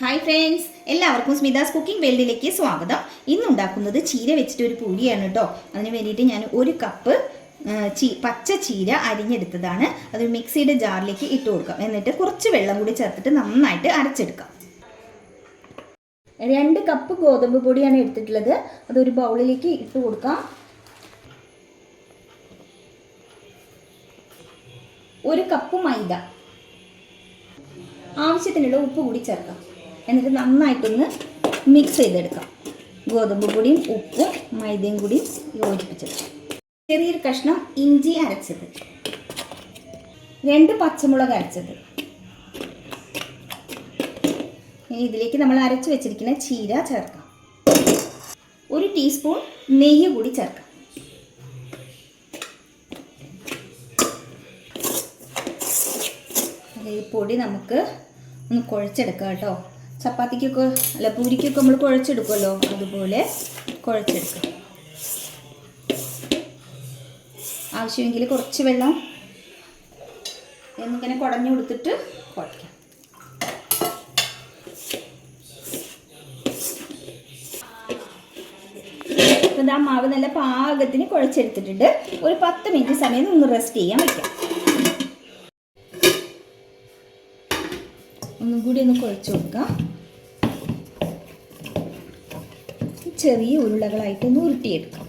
Hi friends എല്ലാവർക്കും സ്മിതാസ് cooking വേൾഡിലേക്ക് സ്വാഗതം. ഇന്ന് ഉണ്ടാക്കുന്നത് ചീര വെച്ചിട്ട് ഒരു പൂരിയാണ് കേട്ടോ അതിന് വേണ്ടിയിട്ട് ഞാൻ ഒരു കപ്പ് ചീ പച്ച ചീര അരിഞ്ഞെടുത്തതാണ്. അത് മിക്സിയുടെ ജാറിലേക്ക് ഇട്ട് കൊടുക്കാം. എന്നിട്ട് കുറച്ച് വെള്ളം കൂടി ചേർത്തിട്ട് നന്നായിട്ട് അരച്ചെടുക്കാം. രണ്ട് കപ്പ് ഗോതമ്പ് പൊടിയാണ് എടുത്തിട്ടുള്ളത്. അതൊരു ബൗളിലേക്ക് ഇട്ട് കൊടുക്കാം. ഒരു കപ്പ് മൈദ. ആവശ്യത്തിനുള്ള ഉപ്പ് കൂടി ചേർക്കാം. എന്നിട്ട് നന്നായിട്ടൊന്ന് മിക്സ് ചെയ്തെടുക്കാം. ഗോതമ്പ് പൊടിയും ഉപ്പും മൈദയും കൂടി യോജിപ്പിച്ചെടുക്കാം. ചെറിയൊരു കഷ്ണം ഇഞ്ചി അരച്ചത്. രണ്ട് പച്ചമുളക് അരച്ചത്. ഇനി ഇതിലേക്ക് നമ്മൾ അരച്ച് വെച്ചിരിക്കുന്ന ചീര ചേർക്കാം. ഒരു ടീസ്പൂൺ നെയ്യ് കൂടി ചേർക്കാം. ഈ പൊടി നമുക്ക് ഒന്ന് കുഴച്ചെടുക്കാം കേട്ടോ. ചപ്പാത്തിക്കൊക്കെ അല്ല പൂരിക്കൊക്കെ നമ്മൾ കുഴച്ചെടുക്കുമല്ലോ അതുപോലെ കുഴച്ചെടുക്കാം. ആവശ്യമെങ്കിൽ കുറച്ച് വെള്ളം എന്നിങ്ങനെ കുടഞ്ഞു കൊടുത്തിട്ട് കുഴയ്ക്കാം അപ്പം ഇതാ മാവ് നല്ല പാകത്തിന് കുഴച്ചെടുത്തിട്ടുണ്ട്. ഒരു പത്ത് മിനിറ്റ് സമയം ഒന്ന് റെസ്റ്റ് ചെയ്യാൻ വയ്ക്കാം ഒന്നും കൂടി ഒന്ന് കുഴച്ച് കൊടുക്കാം. ചെറിയ ഉരുളകളായിട്ട് ഒന്ന് ഉരുട്ടിയെടുക്കാം.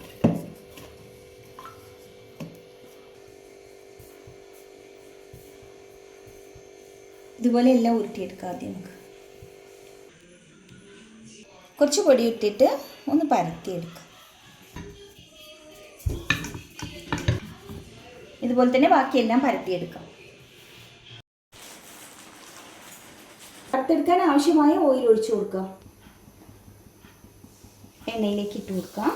ഇതുപോലെ എല്ലാം ഉരുട്ടിയെടുക്കാം ആദ്യം നമുക്ക്. കുറച്ച് പൊടി ഇട്ടിട്ട് ഒന്ന് പരത്തിയെടുക്കാം. ഇതുപോലെ തന്നെ ബാക്കിയെല്ലാം പരത്തിയെടുക്കാം. വറുത്തെടുക്കാൻ ആവശ്യമായ ഓയിൽ ഒഴിച്ചു കൊടുക്കുക എണ്ണയിലേക്ക് ഇട്ട് കൊടുക്കാം.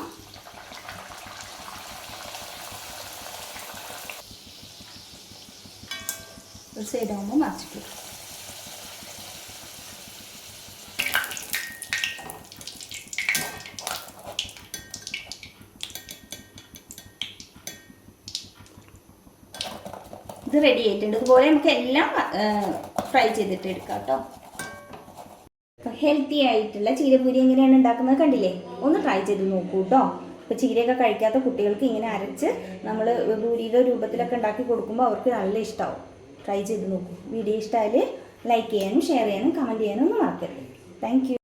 ഒരു സൈഡാകുമ്പോൾ മറിച്ചിട്ട്. ഇത് റെഡി ആയിട്ടുണ്ട്. ഇതുപോലെ നമുക്ക് എല്ലാം ഫ്രൈ ചെയ്തിട്ട് എടുക്കാം കേട്ടോ. ഹെൽത്തി ആയിട്ടുള്ള ചീരപൂരി എങ്ങനെയാണ് ഉണ്ടാക്കുന്നത് കണ്ടില്ലേ? ഒന്ന് ട്രൈ ചെയ്ത് നോക്കൂ കേട്ടോ ഇപ്പോൾ ചീരയൊക്കെ കഴിക്കാത്ത കുട്ടികൾക്ക് ഇങ്ങനെ അരച്ച് നമ്മൾ പൂരിയുടെ രൂപത്തിലൊക്കെ ഉണ്ടാക്കി കൊടുക്കുമ്പോൾ അവർക്ക് നല്ല ഇഷ്ടമാവും ട്രൈ ചെയ്ത് നോക്കൂ. വീഡിയോ ഇഷ്ടമായാൽ ലൈക്ക് ചെയ്യാനും ഷെയർ ചെയ്യാനും കമന്റ് ചെയ്യാനും ഒന്നും മറക്കരുത്. താങ്ക്